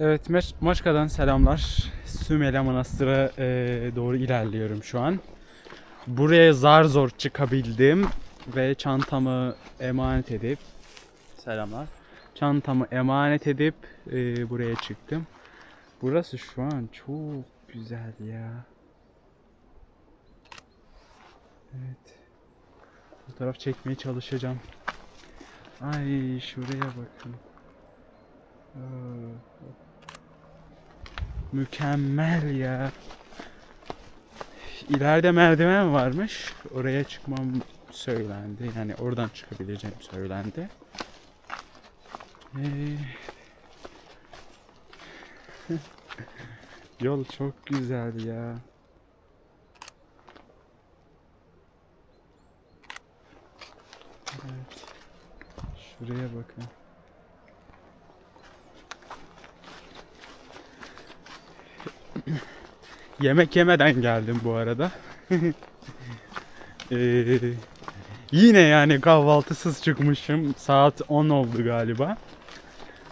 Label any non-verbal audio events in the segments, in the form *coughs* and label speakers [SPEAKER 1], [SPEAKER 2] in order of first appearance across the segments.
[SPEAKER 1] Evet, Maç- Maçka'dan selamlar. Sümele Manastır'a e, doğru ilerliyorum şu an. Buraya zar zor çıkabildim ve çantamı emanet edip selamlar. Çantamı emanet edip e, buraya çıktım. Burası şu an çok güzel ya. Evet. Fotoğraf çekmeye çalışacağım. Ay şuraya bakın. Aa, Mükemmel ya. İleride merdiven varmış. Oraya çıkmam söylendi. Yani oradan çıkabileceğim söylendi. Ee, *laughs* Yol çok güzel ya. Evet. Şuraya bakın. Yemek yemeden geldim bu arada. *laughs* Ee, yine yani kahvaltısız çıkmışım. Saat 10 oldu galiba.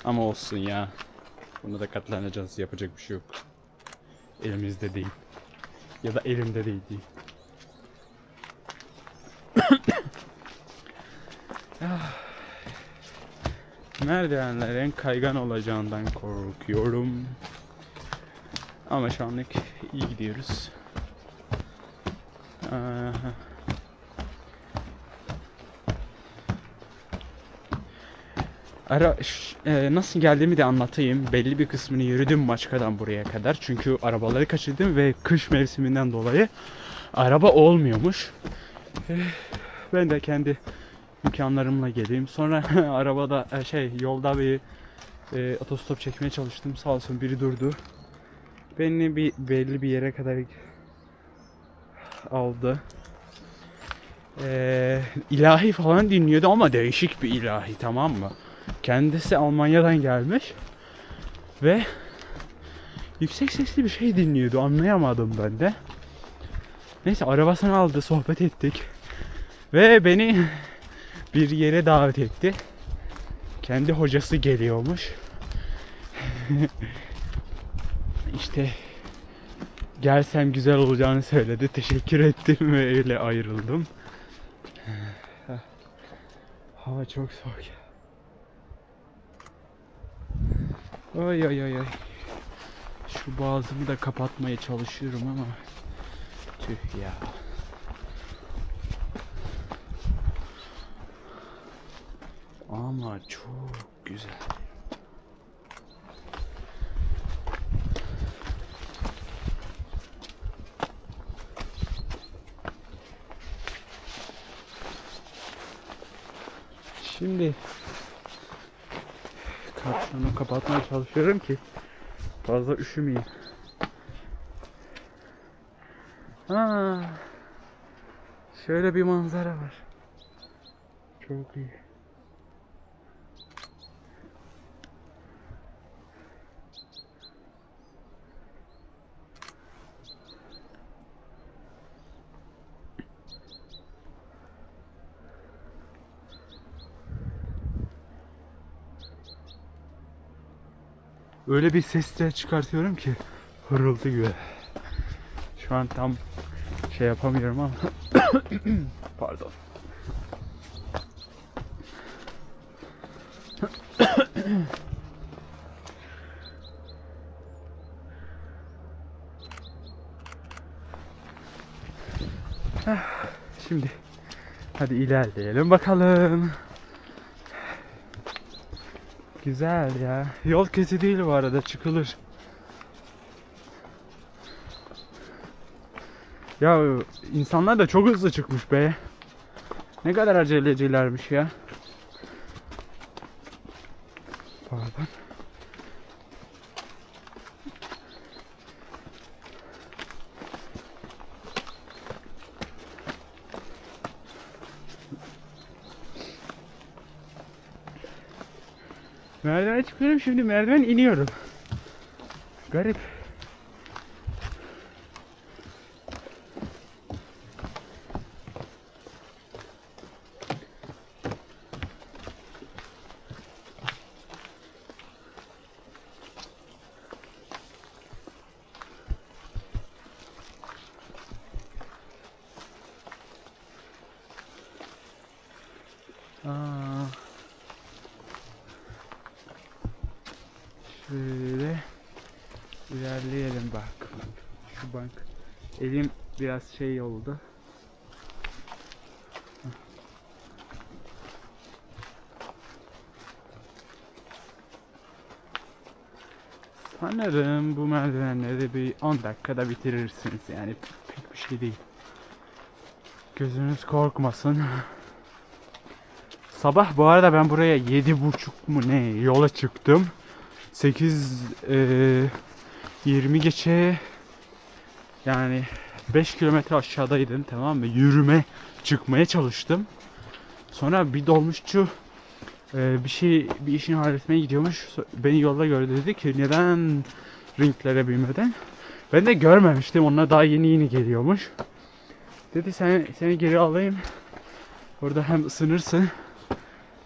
[SPEAKER 1] Ama olsun ya. Buna da katlanacağız. Yapacak bir şey yok. Elimizde değil. Ya da elimde değil değil. *coughs* Ah. Merdivenlerin kaygan olacağından korkuyorum. Ama şu anlık iyi gidiyoruz. Aha. Ara e, nasıl geldiğimi de anlatayım. Belli bir kısmını yürüdüm Maçka'dan buraya kadar. Çünkü arabaları kaçırdım ve kış mevsiminden dolayı araba olmuyormuş. Eh, Ben de kendi imkanlarımla geleyim. Sonra *laughs* arabada e, şey yolda bir e, otostop çekmeye çalıştım. Sağ olsun biri durdu. Beni bir belli bir yere kadar aldı. Ee, ilahi falan dinliyordu ama değişik bir ilahi tamam mı? Kendisi Almanya'dan gelmiş ve yüksek sesli bir şey dinliyordu anlayamadım ben de. Neyse arabasını aldı sohbet ettik ve beni bir yere davet etti. Kendi hocası geliyormuş. *laughs* İşte gelsem güzel olacağını söyledi. Teşekkür ettim ve öyle ayrıldım. Hava çok soğuk. Ay ay ay ay. Şu boğazımı da kapatmaya çalışıyorum ama tüh ya. Ama çok güzel. Şimdi kapşonu kapatmaya çalışıyorum ki fazla üşümeyeyim. Ha, şöyle bir manzara var. Çok iyi. Öyle bir ses de çıkartıyorum ki hırıltı gibi. Şu an tam şey yapamıyorum ama *coughs* pardon. *coughs* Ah, Şimdi hadi ilerleyelim bakalım. Güzel ya. Yol kötü değil bu arada çıkılır. Ya insanlar da çok hızlı çıkmış be. Ne kadar acelecilermiş ya. Pardon. Merdiven çıkıyorum şimdi merdiven iniyorum. Garip. Şöyle ilerleyelim bak. Şu bank. Elim biraz şey oldu. Sanırım bu merdivenleri bir 10 dakikada bitirirsiniz yani pek bir şey değil. Gözünüz korkmasın. Sabah bu arada ben buraya yedi buçuk mu ne yola çıktım. 8 eee 20 geçe yani 5 kilometre aşağıdaydım tamam mı? Yürüme çıkmaya çalıştım. Sonra bir dolmuşçu eee, bir şey bir işini halletmeye gidiyormuş. Beni yolda gördü dedi ki neden ringlere binmeden? Ben de görmemiştim. Onlar daha yeni yeni geliyormuş. Dedi sen seni geri alayım. Orada hem ısınırsın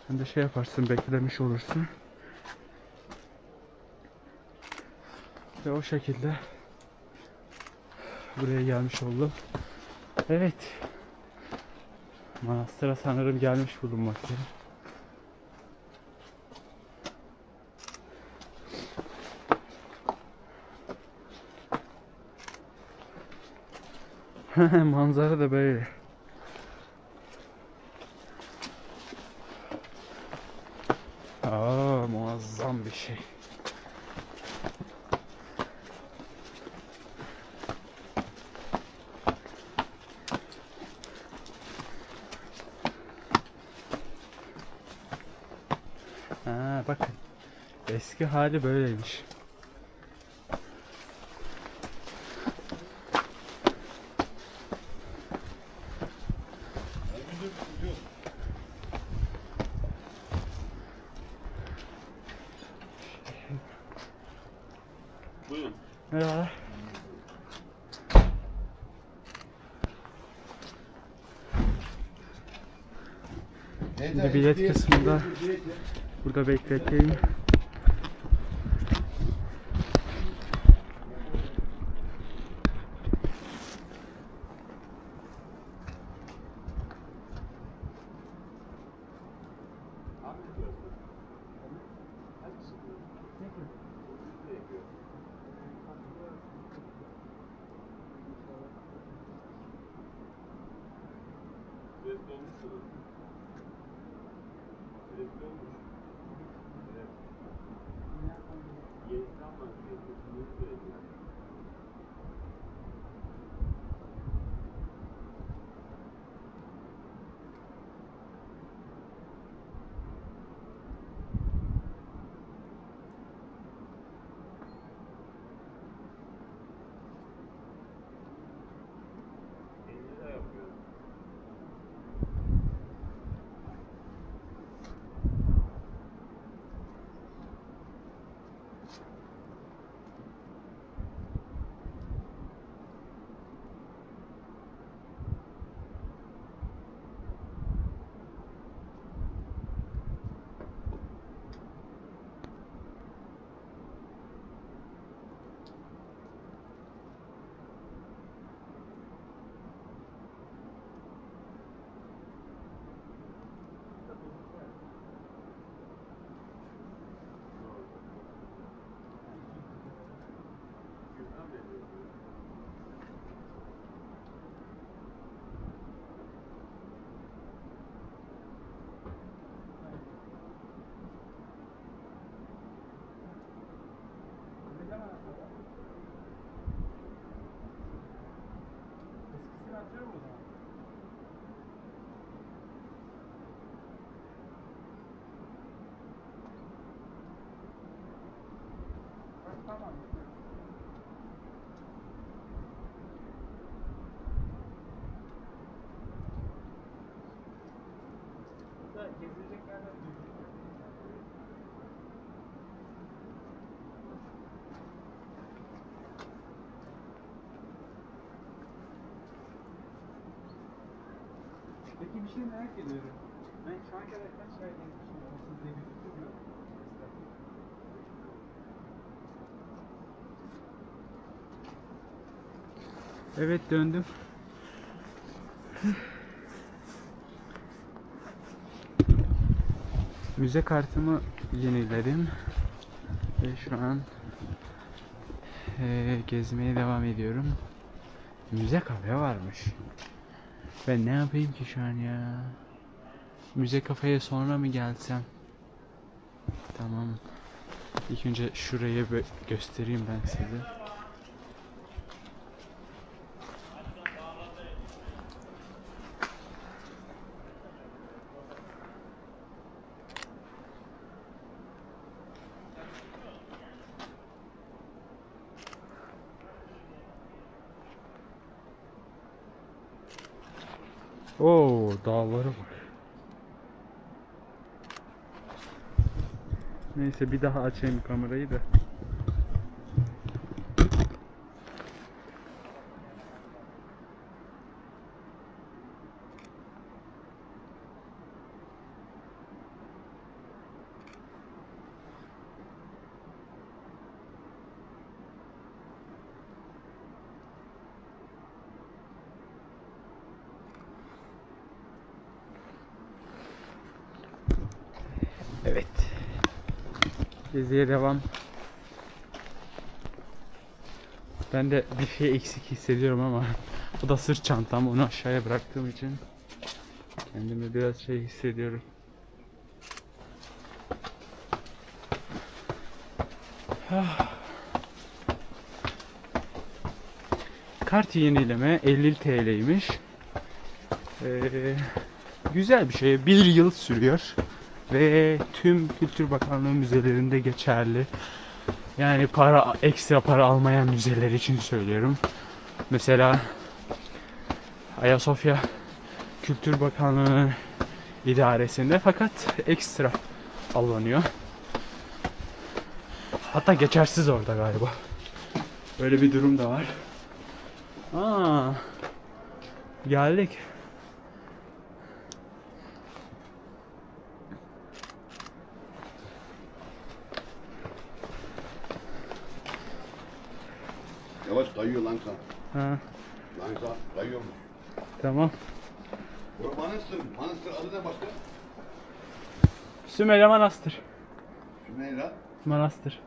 [SPEAKER 1] hem de şey yaparsın beklemiş olursun. Ve o şekilde buraya gelmiş oldum. Evet. Manastıra sanırım gelmiş bulunmaktayım. *laughs* Manzara da böyle. Aa, muazzam bir şey. Ha, bakın. Eski hali böyleymiş.
[SPEAKER 2] Buyurun.
[SPEAKER 1] Merhabalar. Şimdi bilet kısmında burada bekleteyim.
[SPEAKER 2] Bilet dolmuş olur. Bilet dolmuş.
[SPEAKER 3] Peki bir şey merak ediyorum. Ben Çankaya kaç ay gelmişim bir fikrim yok.
[SPEAKER 1] Evet döndüm. Müze kartımı yeniledim. Ve şu an eee, gezmeye devam ediyorum. Müze kafe varmış. Ben ne yapayım ki şu an ya? Müze kafeye sonra mı gelsem? Tamam. İlk önce şurayı göstereyim ben size. Oo, dağlara bak. Neyse bir daha açayım kamerayı da. Evet. Geziye devam. Ben de bir şey eksik hissediyorum ama *laughs* bu da sırt çantam. Onu aşağıya bıraktığım için kendimi biraz şey hissediyorum. *sighs* Kart yenileme 50 TL'ymiş. Ee, güzel bir şey. Bir yıl sürüyor ve tüm Kültür Bakanlığı müzelerinde geçerli. Yani para ekstra para almayan müzeler için söylüyorum. Mesela Ayasofya Kültür Bakanlığı idaresinde fakat ekstra alınıyor. Hatta geçersiz orada galiba. Böyle bir durum da var. Aa, geldik.
[SPEAKER 4] Yavaş kayıyor lan sen.
[SPEAKER 1] Ha,
[SPEAKER 4] Lan sen kayıyormuş.
[SPEAKER 1] tamam.
[SPEAKER 4] Bu Manastır. Manastır adı ne başka?
[SPEAKER 1] Sümele Manastır.
[SPEAKER 4] Sümeyra.
[SPEAKER 1] Manastır.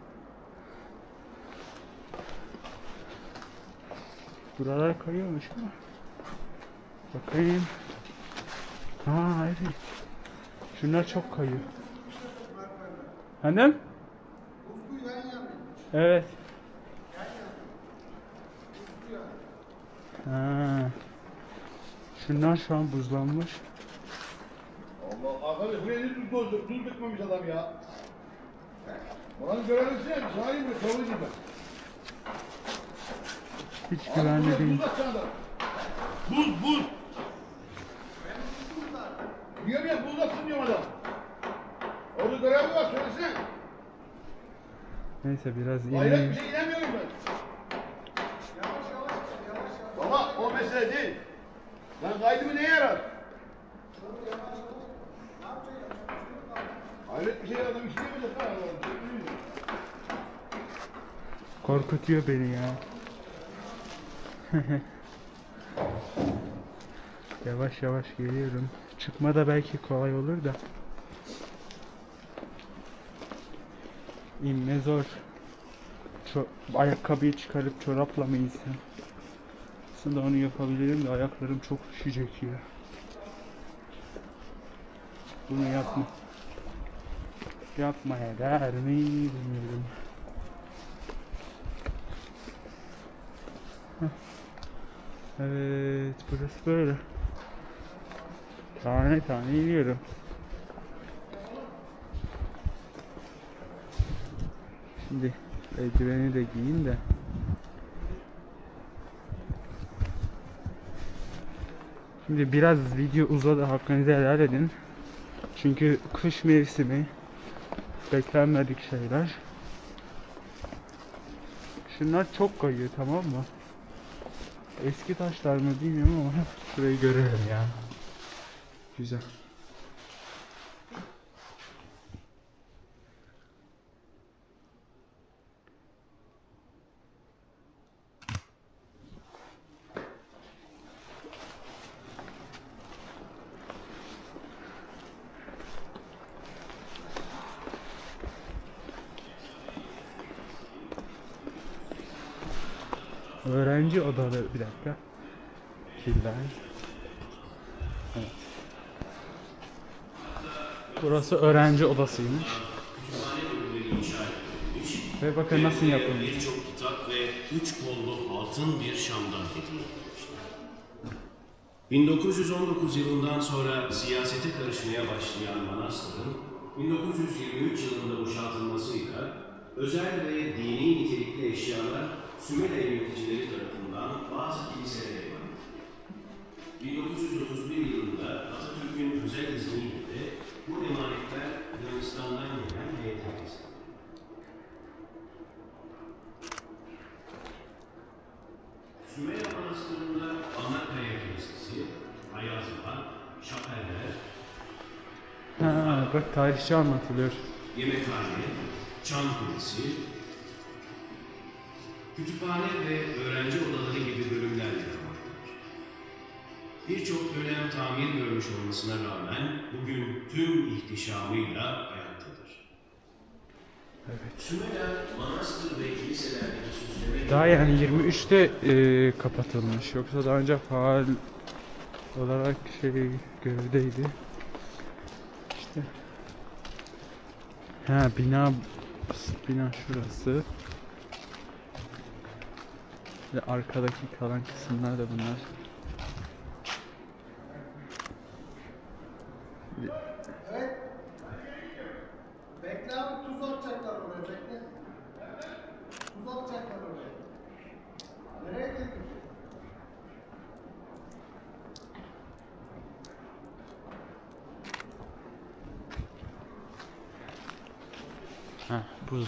[SPEAKER 1] Buralar kayıyormuş ama. Bakayım. Ha evet. Şunlar çok kayıyor. Hanım? Evet. Ha. Şunlar şu an buzlanmış.
[SPEAKER 4] Allah arkadaş buraya ne tuz, tuz, tuz dökmemiş adam ya. Oranın görevlisi ya. Şahin mi? Sorun gibi.
[SPEAKER 1] Hiç güvenli değil.
[SPEAKER 4] Buz. Buz. Diyorum ya buz atsın diyorum adam. Orada görev var söylesene.
[SPEAKER 1] Neyse biraz
[SPEAKER 4] Hayret bir
[SPEAKER 1] ineyim.
[SPEAKER 4] şey inemiyorum ben. O mesele değil. Lan kaydımı neye yarar? Hayret bir şey adam işleyemeyecek ha.
[SPEAKER 1] Korkutuyor beni ya. *laughs* yavaş yavaş geliyorum. Çıkma da belki kolay olur da. İnme zor. Ço ayakkabıyı çıkarıp çorapla mı insem? Aslında onu yapabilirim de ayaklarım çok üşüyecek ya. Bunu yapma. Yapmaya değer mi bilmiyorum. Evet, burası böyle. Tane tane iniyorum. Şimdi eldiveni de giyin de. Şimdi biraz video uzadı hakkınızı helal edin. Çünkü kış mevsimi beklenmedik şeyler. Şunlar çok kayıyor tamam mı? Eski taşlar mı bilmiyorum ama *laughs* şurayı görelim ya. Güzel. Öğrenci odaları bir dakika. Killer. Burası öğrenci odasıymış. Ve bakın nasıl yapılmış.
[SPEAKER 5] Birçok kitap ve üç kollu altın bir şamdan hediye edilmiştir. 1919 yılından sonra siyasete karışmaya başlayan Manastır'ın 1923 yılında boşaltılmasıyla özel ve dini nitelikli
[SPEAKER 1] Tarihçi anlatılıyor.
[SPEAKER 5] yemekhane, çan kulesi, kütüphane ve öğrenci odaları gibi bölümler yer almaktadır. Birçok dönem tamir görmüş olmasına rağmen bugün tüm ihtişamıyla ayaktadır.
[SPEAKER 1] Evet.
[SPEAKER 5] Sümeyye, manastır ve kiliselerdeki süsleme
[SPEAKER 1] Daha yani 23'te e, kapatılmış. Yoksa daha önce faal olarak şey görevdeydi. İşte. Ha bina bina şurası. Ve arkadaki kalan kısımlar da bunlar.
[SPEAKER 3] Bekle abi tuz atacaklar oraya bekle. Tuz atacaklar oraya. Nereye gidiyorsun?
[SPEAKER 1] Ha buz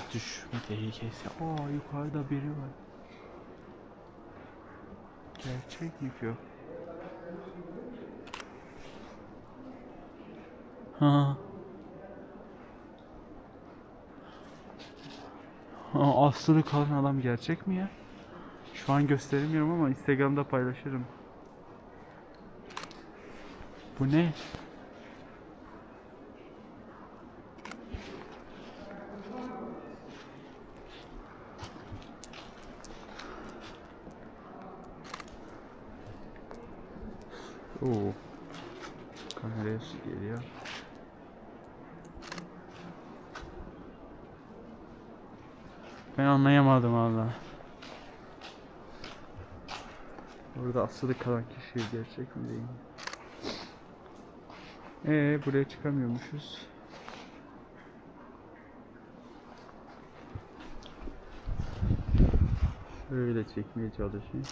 [SPEAKER 1] tehlikesi. Aa yukarıda biri var. Gerçek o? Ha. Ha, kalan adam gerçek mi ya? Şu an gösteremiyorum ama Instagram'da paylaşırım. Bu ne? Oo. Su geliyor. Ben anlayamadım valla. Burada asılı kalan kişi gerçek mi değil mi? Ee buraya çıkamıyormuşuz. Şöyle çekmeye çalışayım.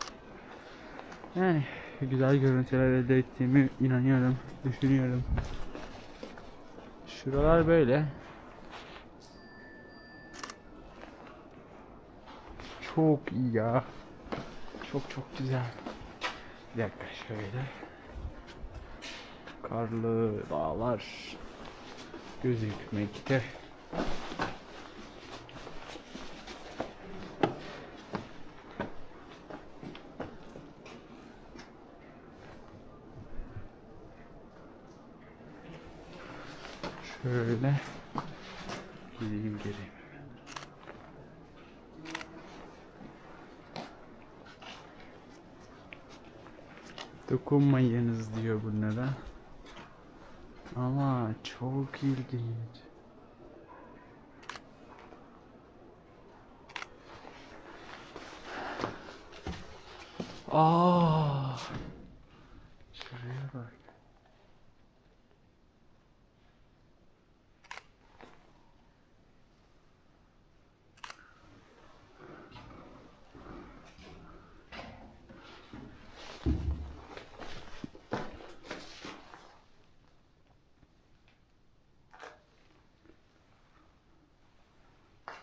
[SPEAKER 1] Yani güzel görüntüler elde ettiğimi inanıyorum, düşünüyorum. Şuralar böyle. Çok iyi ya. Çok çok güzel. Bir dakika şöyle. Karlı dağlar gözükmekte. Şöyle gideyim geleyim. Dokunmayınız diyor bunlara. Ama çok ilginç. Aa! Şuraya bak.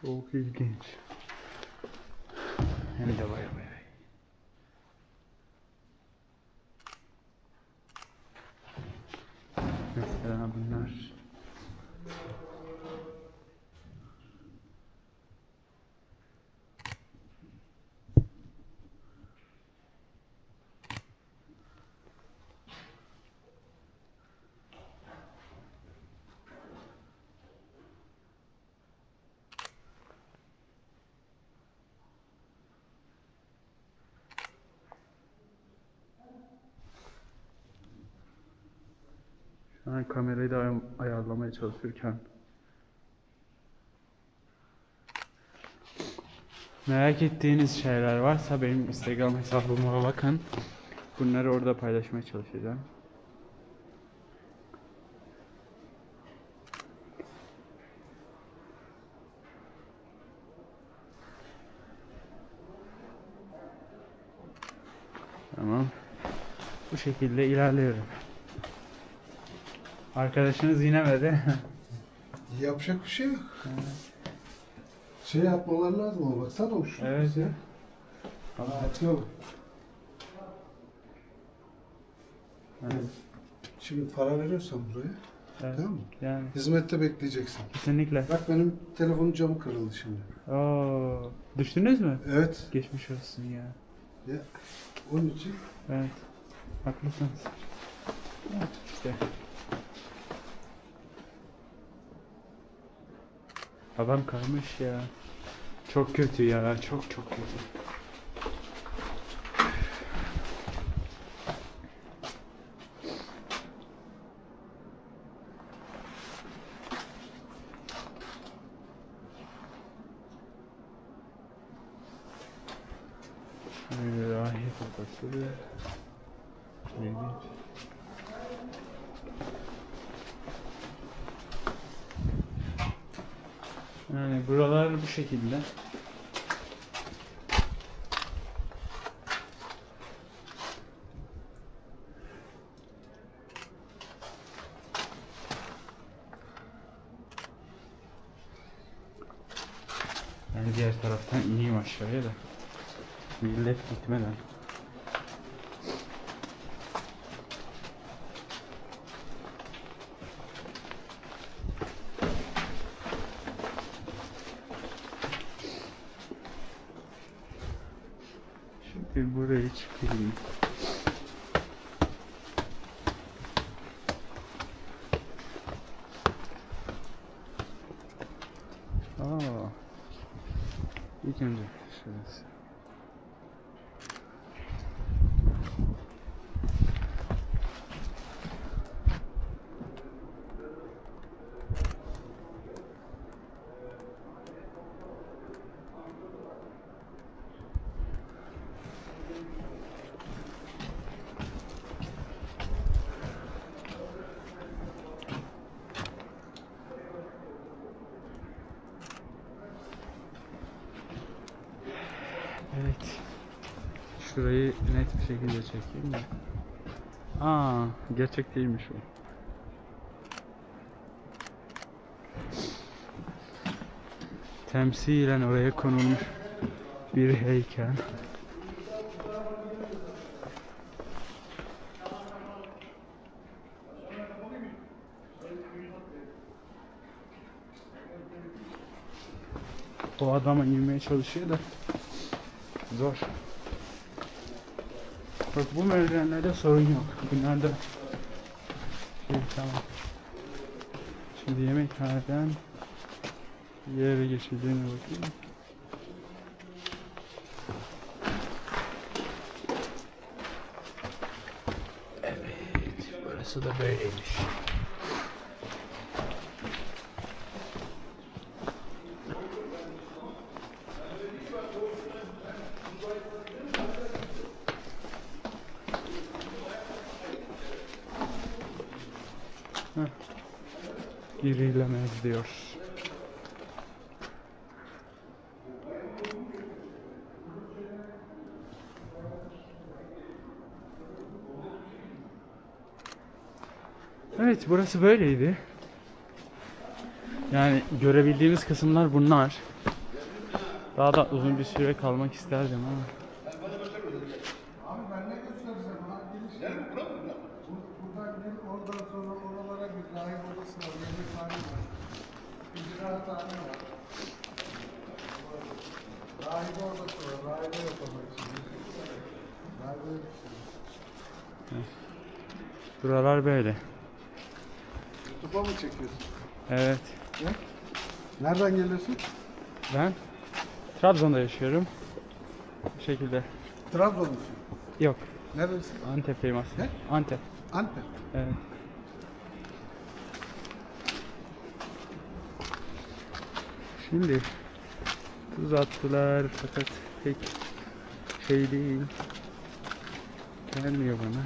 [SPEAKER 1] Çok ilginç. Hem de baya baya. Mesela bunlar. Ben kamerayı da ay- ayarlamaya çalışırken. Merak ettiğiniz şeyler varsa benim Instagram hesabıma bakın. Bunları orada paylaşmaya çalışacağım. Tamam. Bu şekilde ilerliyorum. Arkadaşınız inemedi. *laughs*
[SPEAKER 6] Yapacak bir şey yok. Şey yapmaları lazım ama baksana şu.
[SPEAKER 1] Evet.
[SPEAKER 6] Ya. Atıyor.
[SPEAKER 1] Evet.
[SPEAKER 6] Şimdi para veriyorsan buraya,
[SPEAKER 1] Evet.
[SPEAKER 6] tamam mı?
[SPEAKER 1] Yani
[SPEAKER 6] Hizmette bekleyeceksin.
[SPEAKER 1] kesinlikle.
[SPEAKER 6] Bak benim telefonun camı kırıldı şimdi.
[SPEAKER 1] Oo, düştünüz mü?
[SPEAKER 6] Evet.
[SPEAKER 1] Geçmiş olsun ya.
[SPEAKER 6] Onun için
[SPEAKER 1] Evet. Haklısınız. Evet, işte. Adam kaymış ya. Çok kötü ya. Çok çok kötü. Rahip odası. İlginç. Yani buralar bu şekilde. Ben diğer taraftan ineyim aşağıya da. Millet gitmeden. Şimdi buraya çıkayım. Aa. İlk önce şurası. Evet. Şurayı şekilde çekeyim de. Aa, gerçek değilmiş o. Temsilen oraya konulmuş bir heykel. O adama inmeye çalışıyor da zor. Bak bu merdivenlerde sorun yok. Bunlarda şey tamam. Şimdi yemekhaneden yere geçildiğine bakayım. Evet, burası da böyleymiş. Girilemez diyor. Evet burası böyleydi. Yani görebildiğimiz kısımlar bunlar. Daha da uzun bir süre kalmak isterdim ama. böyle.
[SPEAKER 6] YouTube'a mı çekiyorsun?
[SPEAKER 1] Evet. Ne?
[SPEAKER 6] Nereden geliyorsun?
[SPEAKER 1] Ben Trabzon'da yaşıyorum. Bu şekilde.
[SPEAKER 6] Trabzon musun?
[SPEAKER 1] Yok.
[SPEAKER 6] Neredesin?
[SPEAKER 1] Antep'teyim aslında.
[SPEAKER 6] Ne?
[SPEAKER 1] Antep.
[SPEAKER 6] Antep.
[SPEAKER 1] Evet. Şimdi tuz attılar fakat pek şey değil. Gelmiyor bana.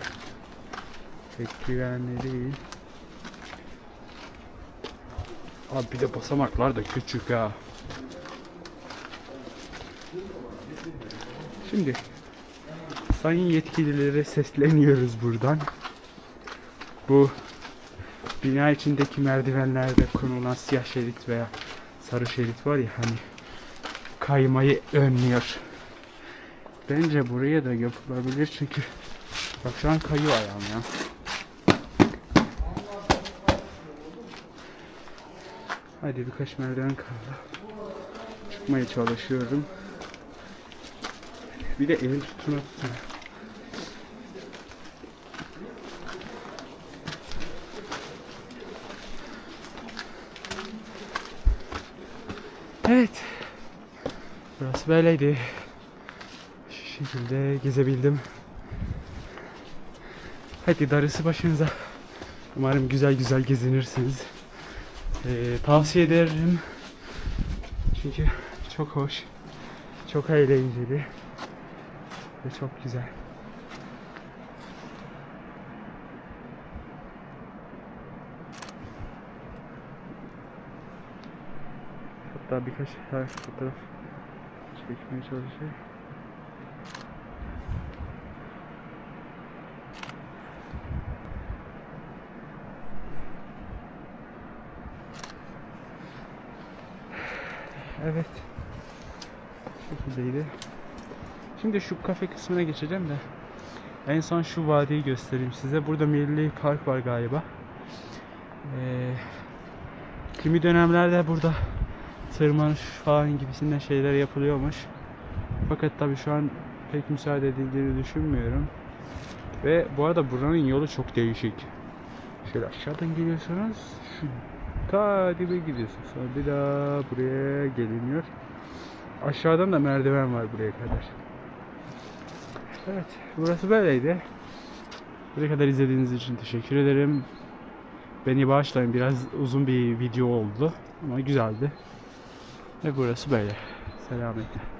[SPEAKER 1] Güvenli değil. Abi bir de basamaklar da küçük ha. Şimdi sayın yetkililere sesleniyoruz buradan. Bu bina içindeki merdivenlerde konulan siyah şerit veya sarı şerit var ya hani kaymayı önlüyor. Bence buraya da yapılabilir çünkü bak şu an kayıyor ayağım ya. Hadi birkaç merdiven kaldı. Çıkmaya çalışıyorum. Bir de elim tutuna tutuna. Evet. Burası böyleydi. Şu şekilde gezebildim. Hadi darısı başınıza. Umarım güzel güzel gezinirsiniz. Ee, tavsiye ederim. Çünkü çok hoş. Çok eğlenceli. Ve çok güzel. Hatta birkaç tane fotoğraf çekmeye çalışayım. Evet. Bu şekildeydi. Şimdi şu kafe kısmına geçeceğim de en son şu vadiyi göstereyim size. Burada Milli Park var galiba. Ee, kimi dönemlerde burada tırmanış falan gibisinden şeyler yapılıyormuş. Fakat tabii şu an pek müsaade edildiğini düşünmüyorum. Ve bu arada buranın yolu çok değişik. Şöyle aşağıdan geliyorsunuz. Şu ta dibe gidiyorsunuz. Sonra bir daha buraya geliniyor. Aşağıdan da merdiven var buraya kadar. Evet, burası böyleydi. Buraya kadar izlediğiniz için teşekkür ederim. Beni bağışlayın biraz uzun bir video oldu ama güzeldi. Ve burası böyle. Selametle.